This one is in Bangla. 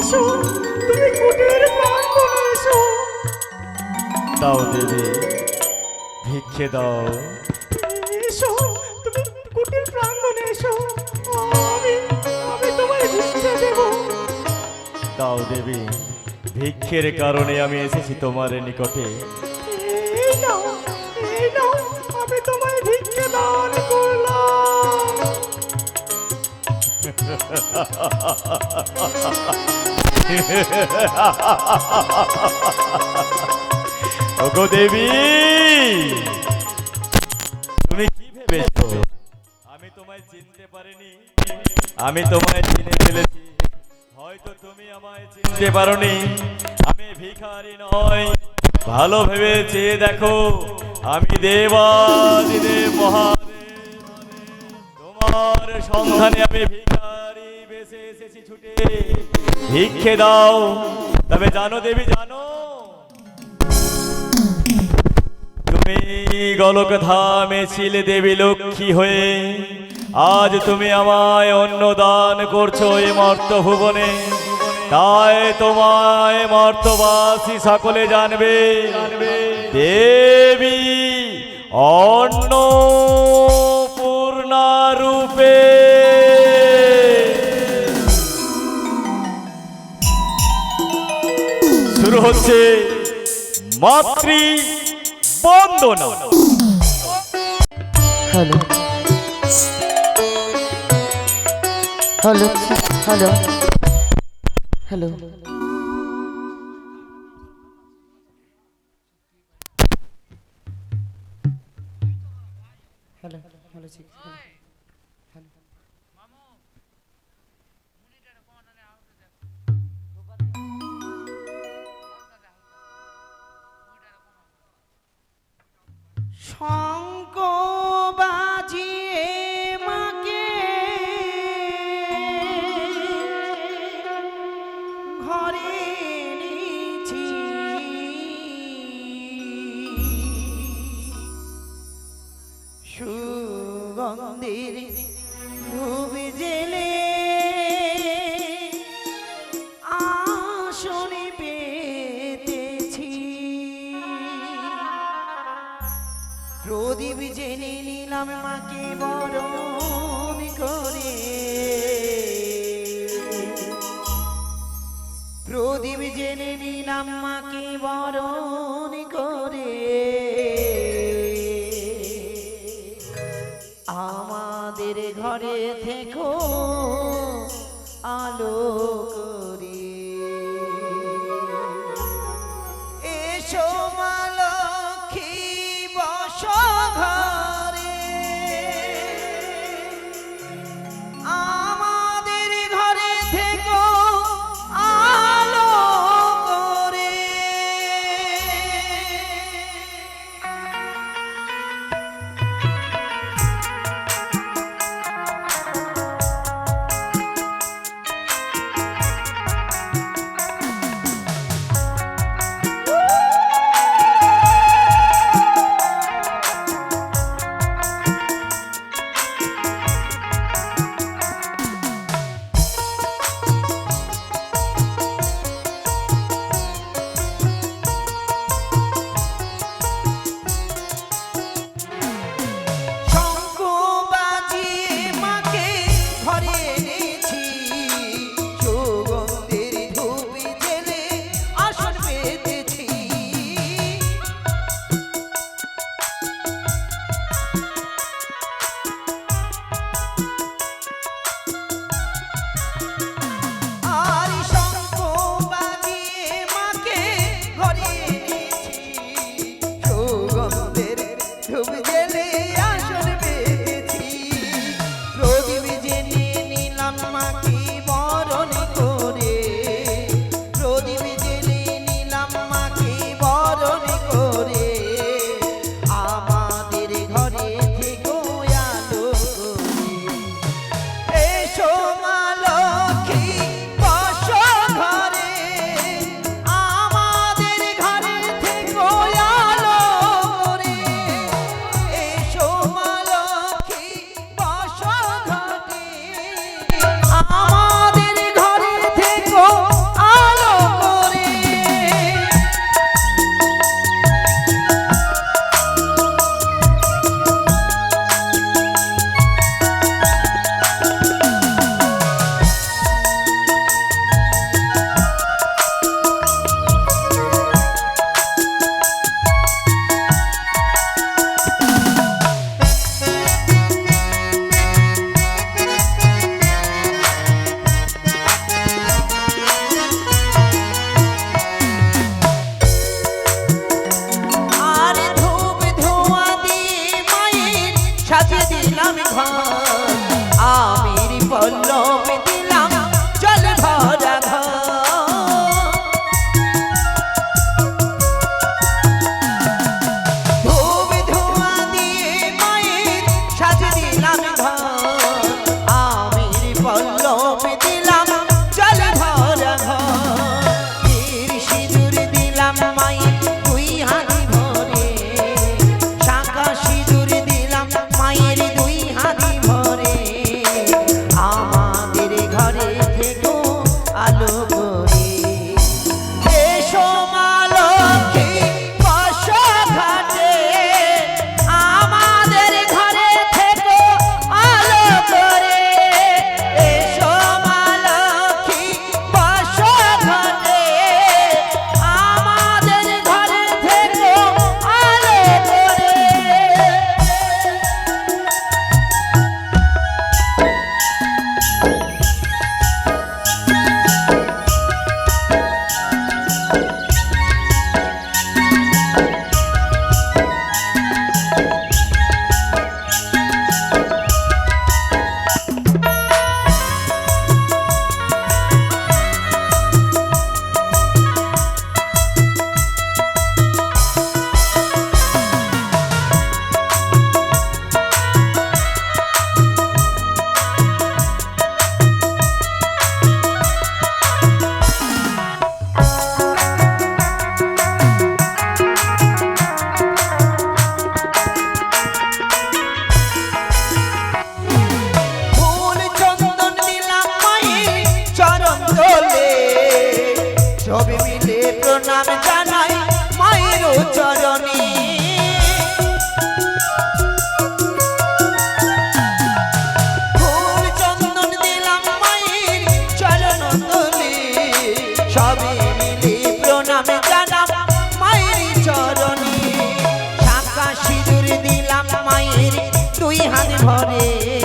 এসো তুমি কুটির প্রাঙ্গণে এসো। দাও দেবী ভিক্ষে দাও। এসো তুমি কুটির প্রাঙ্গণে এসো। আমি আমি তোমায় ভিক্ষে দেব। দাও দেবী ভিক্ষের কারণে আমি এসেছি তোমার নিকটে। ওগো দেবী! তুমি কি ভেবেছো? আমি তোমায় চিনতে পারিনি। আমি তোমায় চিনে ফেলেছি। হয়তো তুমি আমায় চিনতে পারোনি। আমি ভিখারি নয় ভালো ভেবে চেয়ে দেখো। আমি দেবাদিদেব মহাদেব। তোমার সন্ধানে আমি ভিখারি এসেছি ছুটে। ভিক্ষে দাও। তবে জানো দেবী, জানো। তুমি গলক ধামে ছিলে দেবী লক্ষ্মী হয়ে। আজ তুমি আমায় অন্ন দান করছ এই মর্ত ভুবনে। তাই তোমায় মর্তবাসী সকলে জানবে। দেবী, অন্ন মাতৃ বন্দনা। Hello. Hello hello. Hello. Hello hello শঙ্ক বাজিয়ে মাকে। ঘরে নিয়েছি সুগন্ধের ধূপ জেলে প্রদীপ জেনে নিলাম মাকে বরণ করে। প্রদীপ জেনে নিলাম মাকে বরণ করে। আমাদের ঘরে থেকো। ঘরে